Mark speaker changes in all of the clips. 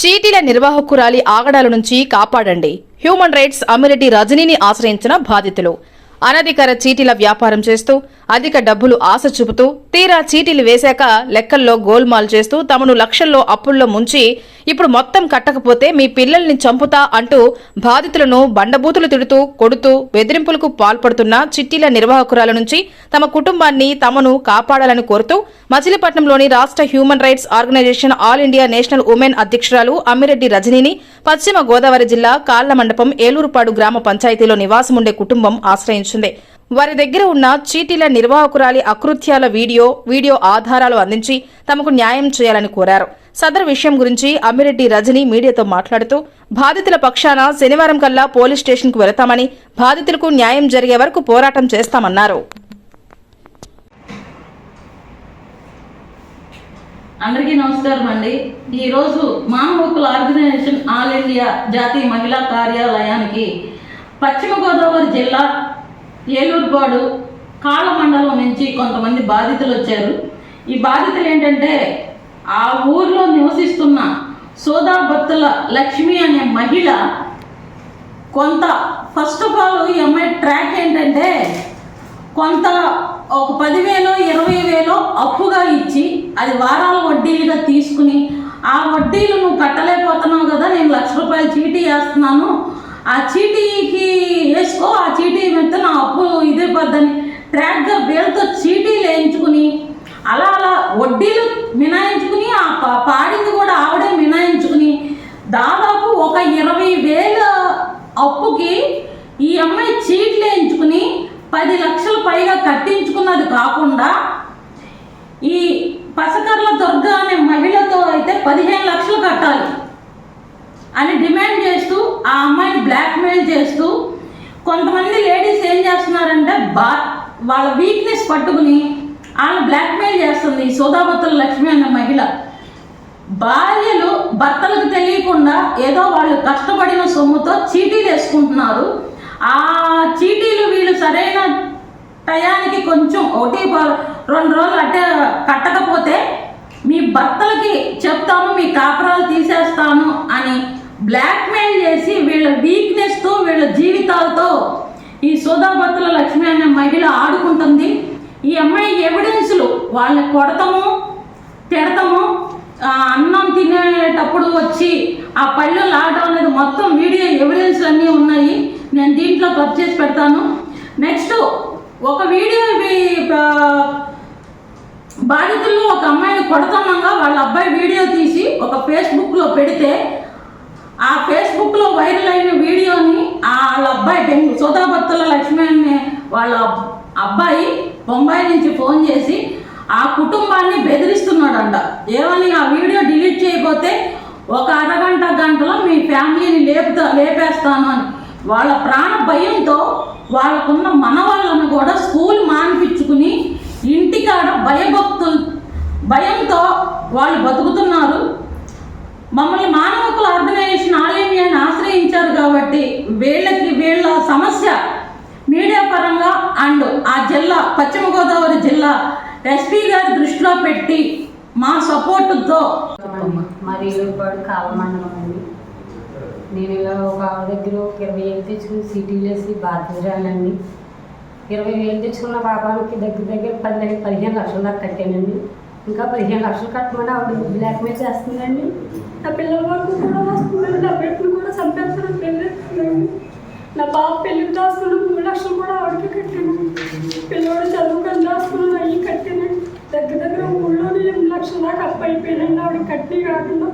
Speaker 1: చీటీల నిర్వాహకురాలి ఆగడాల నుంచి కాపాడండి. Human rights amenity రజనీని ఆశ్రయించిన బాధితులు. అనధికార చీటీల వ్యాపారం చేస్తూ అధిక డబ్బులు ఆశ చూపుతూ తీరా చీటీలు వేశాక లెక్కల్లో గోల్మాల్ చేస్తూ తమను లక్షల్లో అప్పుల్లో ముంచి ఇప్పుడు మొత్తం కట్టకపోతే మీ పిల్లల్ని చంపుతా అంటూ బాధితులను బండబూతులు తిడుతూ కొడుతూ బెదిరింపులకు పాల్పడుతున్న చిట్టీల నిర్వాహకురాల నుంచి తమ కుటుంబాన్ని తమను కాపాడాలని కోరుతూ మచిలీపట్నంలోని రాష్ట్ర human rights organisation all India national women అధ్యక్షురాలు అమ్మిరెడ్డి రజనీని పశ్చిమ గోదావరి జిల్లా కాళ్ళ మండపం ఏలూరుపాడు గ్రామ పంచాయతీలో నివాసముండే కుటుంబం ఆశ్రయించింది. వారి దగ్గర ఉన్న చీటీల నిర్వాహకురాలి అకృత్యాల వీడియో వీడియో ఆధారాలు అందించి తమకు న్యాయం చేయాలని కోరారు. సదరు విషయం గురించి అమ్మిరెడ్డి రజని మీడియాతో మాట్లాడుతూ బాధితుల పక్షాన శనివారం కల్లా పోలీస్ స్టేషన్కు వెళతామని బాధితులకు న్యాయం జరిగే వరకు పోరాటం చేస్తామన్నారు.
Speaker 2: అందరికీ నమస్కారం అండి. ఈరోజు మానవ ఆర్గనైజేషన్ ఆల్ ఇండియా జాతీయ మహిళా కార్యాలయానికి పశ్చిమ గోదావరి జిల్లా ఏలూరుపాడు కాళ్ళ మండలం నుంచి కొంతమంది బాధితులు వచ్చారు. ఈ బాధితులు ఏంటంటే ఆ ఊర్లో నివసిస్తున్న సోదా భక్తుల లక్ష్మి అనే మహిళ కొంత ఫస్ట్ ఆఫ్ ఆల్ ఈ అమ్మాయి ట్రాక్ ఏంటంటే కొంత ఒక పదివేలు ఇరవై వేలు అప్పుగా ఇచ్చి అది వారాల వడ్డీలుగా తీసుకుని ఆ వడ్డీలు నువ్వు కట్టలేకపోతున్నావు కదా నేను లక్ష రూపాయలు చీటీ వేస్తున్నాను ఆ చీటీకి వేసుకో ఆ చీటీ మీద నా అప్పు ఇదే పద్దని ట్రాక్గా వేలతో చీటీలు వేయించుకుని అలా అలా వడ్డీలు మినాయించుకుని ఆ పాడింది కూడా ఆవిడే మినాయించుకుని దాదాపు ఒక ఇరవై వేల అప్పుకి ఈ అమ్మాయి చీట్లు వేయించుకుని పది లక్షల పైగా కట్టించుకున్నది కాకుండా ఈ పసకర్ల దుర్గ అనే మహిళతో అయితే పదిహేను లక్షలు కట్టాలి. అని డిమాండ్ చేస్తూ ఆ అమ్మాయిని బ్లాక్మెయిల్ చేస్తూ కొంతమంది లేడీస్ ఏం చేస్తున్నారంటే బా వాళ్ళ వీక్నెస్ పట్టుకుని వాళ్ళు బ్లాక్మెయిల్ చేస్తుంది ఈ లక్ష్మి అనే మహిళ. భార్యలు భర్తలకు తెలియకుండా ఏదో వాళ్ళు కష్టపడిన సొమ్ముతో చీటీలు వేసుకుంటున్నారు. ఆ చీటీలు వీళ్ళు సరైన టయానికి కొంచెం ఒకటి ప- రెండు రోజులు అట్టే కట్టకపోతే మీ భర్తలకి చెప్తాను మీ కాపురాలు తీసేస్తాను అని బ్లాక్మెయిల్ చేసి వీళ్ళ వీక్నెస్తో వీళ్ళ జీవితాలతో ఈ సోదాభర్తల లక్ష్మి అనే మహిళ ఆడుకుంటుంది. ఈ అమ్మాయి ఎవిడెన్స్లు వాళ్ళని కొడతాము తిడతాము అన్నం తినేటప్పుడు వచ్చి ఆ పళ్ళు లాగడం అనేది మొత్తం వీడియో ఎవిడెన్స్ అన్నీ ఉన్నాయి. నేను దీంట్లో క్లబ్ చేసి పెడతాను. నెక్స్ట్ ఒక వీడియో బాధితుల్లో ఒక అమ్మాయిని కొడుతున్నాగా వాళ్ళ అబ్బాయి వీడియో తీసి ఒక ఫేస్బుక్లో పెడితే ఆ ఫేస్బుక్లో వైరల్ అయిన వీడియోని ఆ వాళ్ళ అబ్బాయి బెంగు సోదాభర్తల లక్ష్మి అనే వాళ్ళ అబ్బాయి బొంబాయి నుంచి ఫోన్ చేసి ఆ కుటుంబాన్ని బెదిరిస్తున్నాడంట. ఏమని ఆ వీడియో డిలీట్ చేయకపోతే ఒక అరగంట గంటలో మీ ఫ్యామిలీని లేపుతా లేపేస్తాను అని. వాళ్ళ ప్రాణ భయంతో వాళ్ళకున్న మనవాళ్ళను కూడా స్కూల్ మానిపించుకుని ఇంటికాడ భయభక్తులు భయంతో వాళ్ళు బతుకుతున్నారు. మమ్మల్ని మానవ హక్కుల ఆర్గనైజేషన్ ఆల్ ఆశ్రయించారు కాబట్టి వీళ్ళకి వీళ్ళ సమస్య మీడియా పరంగా అండ్ ఆ జిల్లా పశ్చిమ గోదావరి జిల్లా ఎస్పీ గారి దృష్టిలో పెట్టి మా సపోర్టుతో
Speaker 3: మరి కాలమండలం అండి నేను ఇలా ఒక ఆవిడ దగ్గర ఒక ఇరవై వేలు తెచ్చుకుని సిటీలు వేసి బాధ్యతరాలండి ఇరవై వేలు తెచ్చుకున్న పాపానికి దగ్గర దగ్గర పది పదిహేను లక్షల దాకా కట్టానండి. ఇంకా పదిహేను లక్షలు కట్టమని ఆవిడ బ్లాక్మెయిల్ చేస్తుందండి. నా పిల్లల వరకు కూడా వస్తుందండి నా బిడ్డను కూడా చంపేస్తాను పెళ్ళి నా పాప పెళ్ళికి దాచుకున్న మూడు లక్షలు కూడా ఆవిడకి కట్టాను. పిల్లవాడు చదువుకొని దాచుకున్న అవి కట్టానండి దగ్గర దగ్గర ఊళ్ళోనే ఎనిమిది లక్షల దాకా అప్పు అయిపోయినండి ఆవిడ కట్టి కాకుండా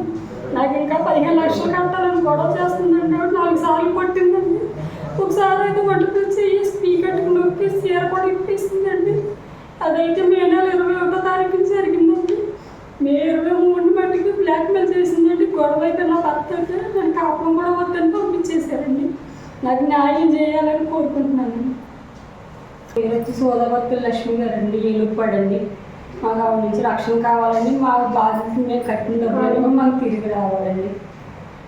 Speaker 3: నాకు ఇంకా పదిహేను లక్షలు కట్టాలని గొడవ చేస్తుందండి. ఆవిడ నాలుగు సార్లు కొట్టిందండి. ఒకసారి అయితే వంటతో తెచ్చి స్పీకర్ నొక్కి చీర కూడా ఇప్పిస్తుందండి అదైతే మేము నెల ఇరవై ఒకటో తారీఖు జరిగిందండి మే ఇరవై మూడు మట్టికి బ్లాక్మెయిల్ చేసిందండి గొడవ అయితే నా భర్త అయితే నేను కాపురం కూడా వద్దని పంపించేశారండి నాకు న్యాయం చేయాలని కోరుకుంటున్నాను. పేరు వచ్చి సోదరభక్తులు లక్ష్మి గారు అండి ఏలుపడండి మాకు ఆవిడ నుంచి రక్షణ కావాలని మా బాధ్యత మేము కట్టిన డబ్బులు మాకు తిరిగి రావాలండి.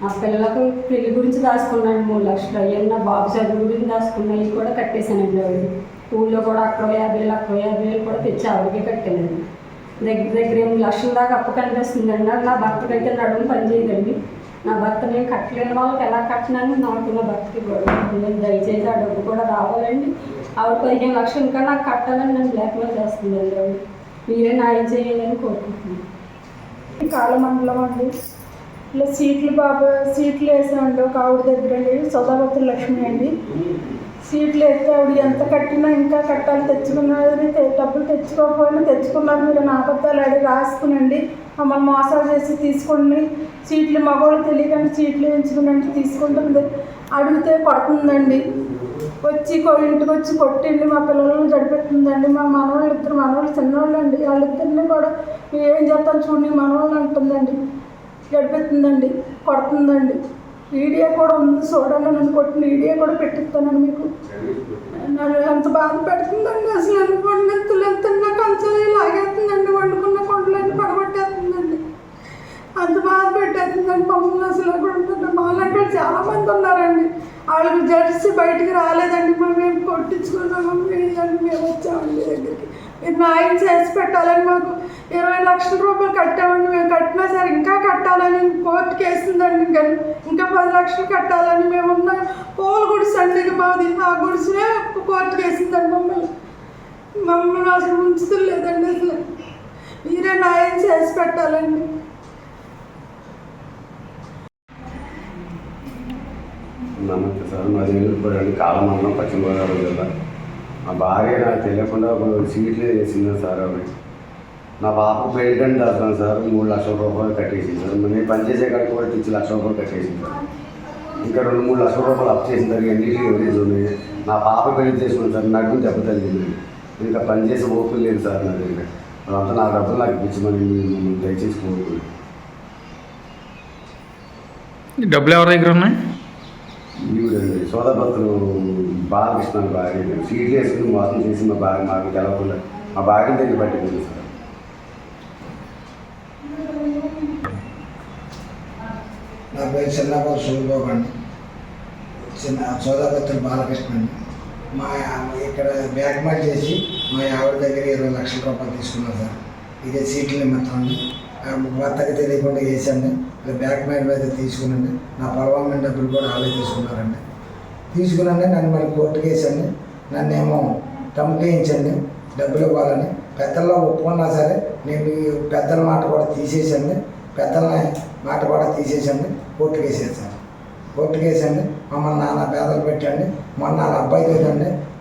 Speaker 3: మా పిల్లలకు పెళ్ళి గురించి దాచుకున్నాను మూడు లక్షలు. అయ్యాను నా బాబు చదువు గురించి దాచుకున్నాయి కూడా కట్టేశానండి ఆవిడ. ఊళ్ళో కూడా అక్కడ యాభై వేలు అక్కడ యాభై వేలు కూడా తెచ్చి ఆవిడకే కట్టానండి. దగ్గర దగ్గర ఎనిమిది లక్షల దాకా అప్పు కనిపిస్తుందండి. నా భర్తకైతే నడుము పని చేయదండి నా భర్త నేను కట్టలేని వాళ్ళకి ఎలా కట్టినాను? నాకు నా భర్తకి గొడవ నేను దయచేసి ఆ డబ్బు కూడా రావాలండి. ఆవిడ పదిహేను లక్షలు ఇంకా నాకు కట్టాలని నన్ను బ్లాక్మెయిల్ చేస్తుందండి ఆవిడ. మీరే న్యాయం చేయాలని కోరుకుంటున్నాను.
Speaker 4: కాలమండలం అండి. ఇలా సీట్లు బాబా సీట్లు వేసామండి ఒక ఆవిడ దగ్గర అండి. సౌదాపతి లక్ష్మి అండి. సీట్లు వేస్తే ఆవిడ ఎంత కట్టినా ఇంకా కట్టాలి. తెచ్చుకున్నది తె- డబ్బులు తెచ్చుకోకపోయినా తెచ్చుకున్నారు మీరు. నా అబద్ధాలు అడిగి రాసుకునండి. మమ్మల్ని మోసాలు చేసి తీసుకోండి. సీట్లు మగవాళ్ళు తెలియకుండా సీట్లు వేయించుకునండి తీసుకుంటుంది. అడిగితే పడుతుందండి వచ్చి కొ- ఇంటికి వచ్చి కొట్టిండి మా పిల్లలను గడిపెట్టిందండి. మా మనవాళ్ళు ఇద్దరు మనవాళ్ళు చిన్నవాళ్ళు అండి. వాళ్ళిద్దరిని కూడా ఏం చేస్తాను చూడండి. మనవాళ్ళు అంటుందండి. గడిపెత్తుందండి. కొడుతుందండి. వీడియో కూడా ఉంది చూడాలని నన్ను కొట్టిన కూడా పెట్టిస్తానండి మీకు. నన్ను ఎంత బాధ పెడుతుందండి అసలు? అనుకోండి వండెత్తులు ఎంత లాగేస్తుందండి వండుకున్న కొండలన్నీ పడగొట్టేస్తుందండి. అంత బాధ పెట్టేస్తుందండి మమ్మల్ని అసలు కూడా మాలాంటి వాళ్ళు చాలా మంది ఉన్నారండి. వాళ్ళకి జడ్జి బయటికి రాలేదండి మేము కొట్టించుకున్నాము వీళ్ళని మేము వచ్చామండి దగ్గరికి. మీరు ఆయన చేసి పెట్టాలని మాకు ఇరవై లక్షల రూపాయలు కట్టామండి మేము కట్టినా సరే ఇంకా కట్టాలని కోర్టుకి వేసిందండి ఇంకా ఇంకా పది లక్షలు కట్టాలని మేము ఉన్న పూల గుడిసె అండి ఇది మాది. ఆ గుడిసెనే కోర్టు వేసిందండి మమ్మల్ని. మమ్మల్ని అసలు ఉంచుతలేదండి అసలు. మీరే న్యాయం చేసి పెట్టాలండి.
Speaker 5: నమస్తే సార్. మాది నెల్లూరుపూడి కాలమండలం పశ్చిమ గోదావరి జిల్లా మా భార్య నాకు తెలియకుండా సీట్లు వేసింది సార్ అవి నా పాప పెళ్ళికంటే అసలు సార్ మూడు లక్షల రూపాయలు కట్టేసింది సార్. నేను పనిచేసే కాడికి కూడా తెచ్చి లక్ష రూపాయలు కట్టేసింది సార్. ఇంకా రెండు మూడు లక్షల రూపాయలు అప్ చేసిన సార్ ఎన్నిటికి ఎవరేజ్ ఉన్నాయి నా పాప పెళ్ళి చేసుకున్నాను సార్ నాకు దెబ్బ తగ్గింది ఇంకా పనిచేసే ఓపిక లేదు సార్ నా దగ్గర. అంతా నా డబ్బులు నాకు ఇప్పించమని దయచేసి
Speaker 6: కోరుకున్నాను డబ్బులు ఎవరి దగ్గర ఉన్నాయి?
Speaker 5: ఈవిడండి బాగా ఇస్తున్నాను భార్య సీట్లు వేసుకుని మోసం చేసి మా భార్య మాకు తెలవకుండా మా భార్య దగ్గర పట్టుకుంది సార్.
Speaker 7: నా పేరు చిన్నపాటి సూరిబాబు అండి. చిన్న సోదాపత్రులు బాలకృష్ణ అండి. మా ఇక్కడ బ్యాక్ మార్క్ చేసి మా ఆవిడ దగ్గర ఇరవై లక్షల రూపాయలు తీసుకున్నారు సార్. ఇదే సీట్ల నిమిత్తం అండి. భర్తకి తెలియకుండా వేసండి ఇలా బ్యాక్ మైండ్ అయితే తీసుకునండి నా పొలవామైన డబ్బులు కూడా వాళ్ళే తీసుకున్నారండి. తీసుకునండి నన్ను మళ్ళీ కోర్టుకి వేసండి నన్ను ఏమో టమ్కేయించండి డబ్బులు ఇవ్వాలని. పెద్దల్లో ఒప్పుకున్నా సరే నేను పెద్దల మాట కూడా తీసేసండి పెద్దల మాట కూడా తీసేసండి కోర్టుకి వేసేసాను కోర్టుకి వేసండి మమ్మల్ని నాన్న పేదలు పెట్టండి. మొన్న నా అబ్బాయి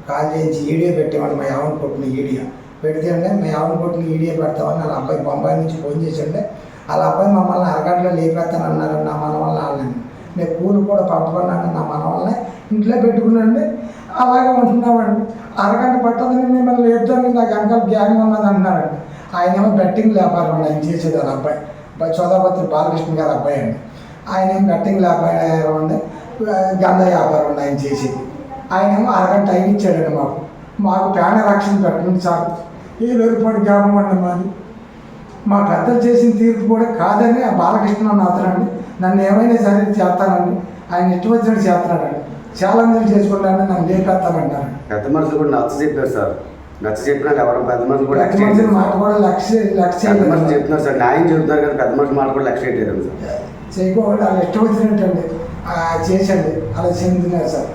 Speaker 7: కాల్ చేయించి ఈడియో పెట్టేవాడు మా యావన్ కొట్టిన ఈడియో. పెడితే అండి మేము ఆవిడ కొట్టిన ఈడియో పెడతామని నా అబ్బాయి బొంబాయి నుంచి ఫోన్ చేసిండే వాళ్ళ అబ్బాయి మమ్మల్ని అరగంటలో లేపేస్తానన్నారు నా మన వల్ల వాళ్ళని. నేను పూలు కూడా పంపకున్నాను నా మన వల్లనే ఇంట్లో పెట్టుకున్నాండి అలాగే ఉంటున్నామండి అరగంట పట్టదని మిమ్మల్ని లేపుతాను నాకు అంకల్ గ్యాంగ్ ఉన్నది అన్నారండి ఆయన ఏమో బెట్టింగ్ వ్యాపారం అండి ఆయన చేసేది వాళ్ళ అబ్బాయి. చోదాపత్రి బాలకృష్ణ గారి అబ్బాయి అండి. ఆయన ఏం బెట్టింగ్ వ్యాపారం అండి గంధ వ్యాపారం అండి ఆయన చేసేది. ఆయన ఏమో అరగంట టైం ఇచ్చాడండి మాకు. మాకు ప్రాణ రక్షణ పెట్టండి చాలు. ఏ వెలుపడి గ్రామం అండి మాది. మా పెద్దలు చేసిన తీర్పు కూడా కాదని ఆ బాలకృష్ణ అతనండి. నన్ను ఏమైనా సరే చేస్తానండి. ఆయన ఇష్టం వచ్చినట్టు చేస్తున్నాడండి. చాలా మంది చేసుకుంటానని నన్ను లేపెత్తానంటారు
Speaker 5: పెద్ద మనుషులు కూడా నచ్చ చెప్పారు సార్. నచ్చ చెప్పినా ఎవరు పెద్ద మనుషులు కూడా
Speaker 7: పెద్ద మనుషుల మాట
Speaker 5: సార్.
Speaker 7: కూడా లక్ష్య లక్ష్య
Speaker 5: పెద్ద మనుషులు చెప్తున్నారు సార్. న్యాయం చెబుతున్నారు కదా పెద్ద మనుషుల మాట కూడా లెక్క చేయలేదు సార్.
Speaker 7: చేయకుండా వాళ్ళు ఇష్టం వచ్చినట్టండి చేసండి. అలా చెందినారు సార్.